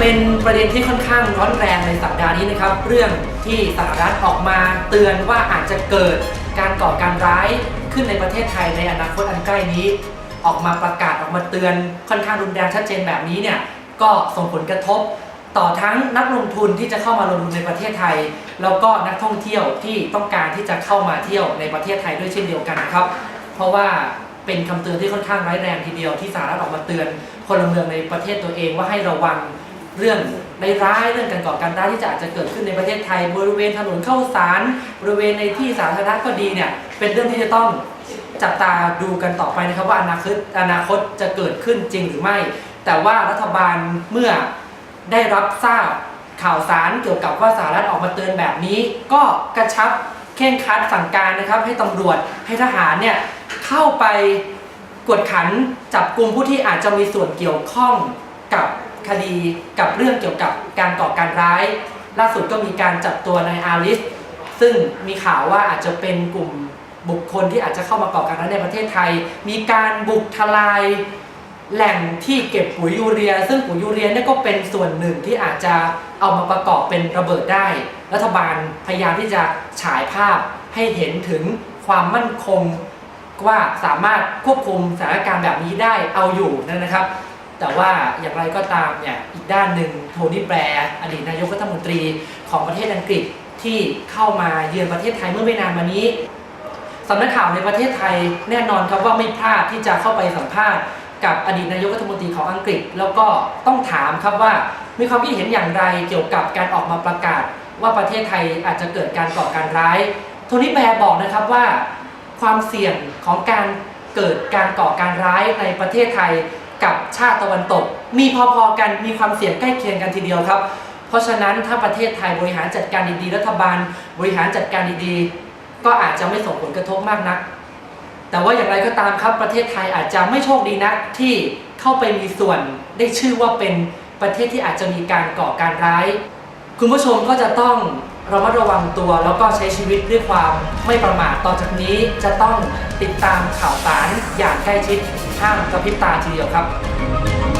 เป็นประเด็นที่ค่อนข้างร้อนแรงในสัปดาห์นี้นะครับ เรื่องที่สหรัฐออกมาเตือนว่าอาจจะเกิดการก่อการร้ายขึ้นในประเทศไทยในอนาคตอันใกล้นี้ ออกมาประกาศออกมาเตือนค่อนข้างรุนแรงชัดเจนแบบนี้เนี่ยก็ส่งผลกระทบ ต่อทั้งนักลงทุนที่จะเข้ามาลงทุนในประเทศไทย แล้วก็นักท่องเที่ยวที่ต้องการที่จะเข้ามาเที่ยวในประเทศไทยด้วยเช่นเดียวกันนะครับ เพราะว่าเป็นคำเตือนที่ค่อนข้างร้ายแรงทีเดียวที่สหรัฐออกมาเตือนพลเมืองในประเทศตัวเองว่าให้ระวัง เรื่องในร้ายเรื่องการก่อการร้ายที่จะอาจจะเกิดขึ้นในประเทศไทย บริเวณถนนเข้าสารบริเวณในที่สาธารณะก็ดีเนี่ยเป็นเรื่องที่จะต้องจับตาดูกันต่อไปนะครับว่าอนาคตอนาคตจะเกิดขึ้นจริงหรือไม่ แต่ว่ารัฐบาลเมื่อได้รับทราบข่าวสารเกี่ยวกับว่าสหรัฐออกมาเตือนแบบนี้ ก็กระชับเข่งคัดสั่งการนะครับให้ตำรวจให้ทหารเนี่ยเข้าไปกวดขันจับกลุ่มผู้ที่อาจจะมีส่วนเกี่ยวข้องกับ คดีกับเรื่องเกี่ยวกับการก่อการร้าย ล่าสุดก็มีการจับตัวนายอาลิส ซึ่งมีข่าวว่าอาจจะเป็นกลุ่มบุคคลที่อาจจะเข้ามาก่อการร้ายในประเทศไทย มีการบุกทลายแหล่งที่เก็บปุ๋ยยูเรีย ซึ่งปุ๋ยยูเรียเนี่ยก็เป็นส่วนหนึ่งที่อาจจะเอามาประกอบเป็นระเบิดได้ รัฐบาลพยายามที่จะฉายภาพให้เห็นถึงความมั่นคงว่าสามารถควบคุมสถานการณ์แบบนี้ได้เอาอยู่นะครับ แต่ว่าอย่างไรก็ตามเนี่ยอีกด้านหนึ่งโทนี่แบร์อดีตนายกรัฐมนตรีของประเทศอังกฤษที่เข้ามาเยือนประเทศไทยเมื่อไม่นานมานี้สำนักข่าวในประเทศไทยแน่นอนครับว่าไม่พลาดที่จะเข้าไปสัมภาษณ์กับอดีตนายกรัฐมนตรีของอังกฤษ แล้วก็ต้องถามครับว่ามีความคิดเห็นอย่างไรเกี่ยวกับการออกมาประกาศ ว่าประเทศไทยอาจจะเกิดการก่อการร้ายโทนี่แบร์บอกนะครับว่า ความเสี่ยงของการเกิดการก่อการร้ายในประเทศไทย กับชาติตะวันตก มีพอๆกันมีความเสี่ยงใกล้เคียงกันทีเดียวครับ เพราะฉะนั้นถ้าประเทศไทยบริหารจัดการดีๆรัฐบาล บริหารจัดการดีๆ ก็อาจจะไม่ส่งผลกระทบมากนัก แต่ว่าอย่างไรก็ตามครับประเทศไทยอาจจะไม่โชคดีนักที่เข้าไปมีส่วนได้ชื่อว่าเป็นประเทศที่อาจจะมีการก่อการร้าย คุณผู้ชมก็จะต้องระมัดระวังตัวแล้วก็ใช้ชีวิตด้วยความไม่ประมาทต่อจากนี้จะต้องติดตามข่าวสารอย่างใกล้ชิด ห้ามกระพริบตาทีเดียวครับ